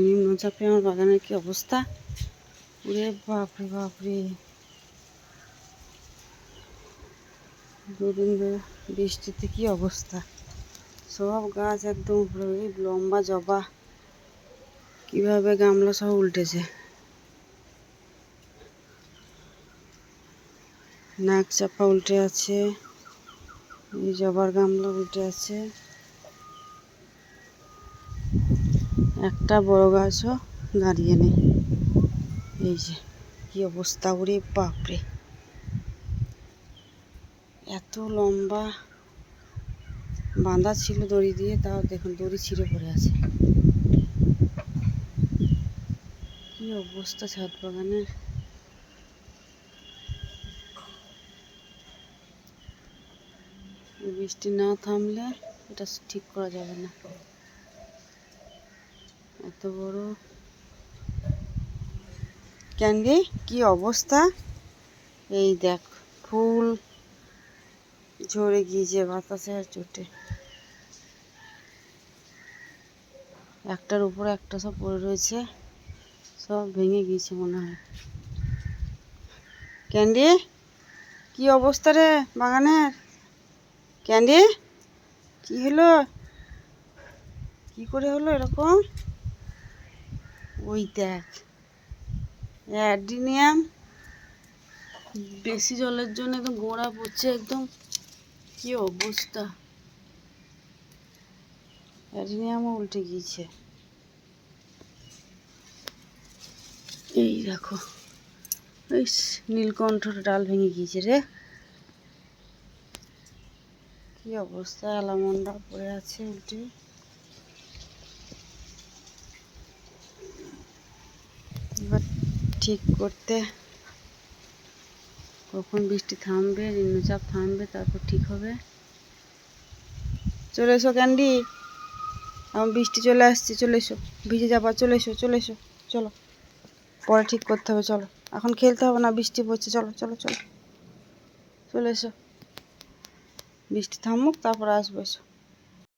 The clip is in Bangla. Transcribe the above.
নিম্নচাপে আমার বাগানের কি অবস্থা? ওরে বাপরে বাপরে। দুদিন ধরে বৃষ্টিতে কি অবস্থা? সব গাছ একদম লম্বা জবা। কীভাবে গামলা সব উল্টেছে? নাক চাপা উল্টে আছে জবার গামলা উল্টে আছে। একটা বড় গাছও দাঁড়িয়ে নেই। এই যে, কি অবস্থা ওরে বাপরে। এত লম্বা বাঁধা ছিল দড়ি দিয়ে, তাও দেখুন দড়ি ছিঁড়ে পড়ে আছে। কি অবস্থা ছাদ বাগানের। এই বৃষ্টি না থামলে এটা ঠিক করা যাবে না। এত বড়। ক্যান্ডি কি অবস্থা? এই দেখ, ফুল ঝরে গিয়েছে বাতাসে আর চোটে। একটার উপরে একটা সব পড়ে রয়েছে, সব ভেঙে গিয়েছে মনে হয়। ক্যান্ডি কি অবস্থা রে বাগানের? ক্যান্ডি কি হলো? কি করে হলো এরকম? ওই দেখ। অ্যাডিনিয়াম বেশি জলের জন্য একদম গোড়া পড়ছে একদম। কি অবস্থা? অ্যাডিনিয়ামও উল্টে গিয়েছে। এই দেখো। এই নীলকণ্ঠর ডাল ভেঙে গিয়েছে রে। কি অবস্থা অ্যালামন্ডা পড়ে আছে উল্টে। ঠিক করতে। কখন বৃষ্টি থামবে, নিম্নচাপ থামবে, তারপর ঠিক হবে। চলে এসো, ক্যান্ডি। আমার বৃষ্টি চলে আসছে, চলে এসো। ভিজে যাবা, চলে এসো চলে এসো। চলো। পরে ঠিক করতে হবে, চলো। এখন খেলতে হবে না, বৃষ্টি পড়ছে, চলো চলো চলো। চলে এসো। বৃষ্টি থামুক, তারপর আসব, এসো।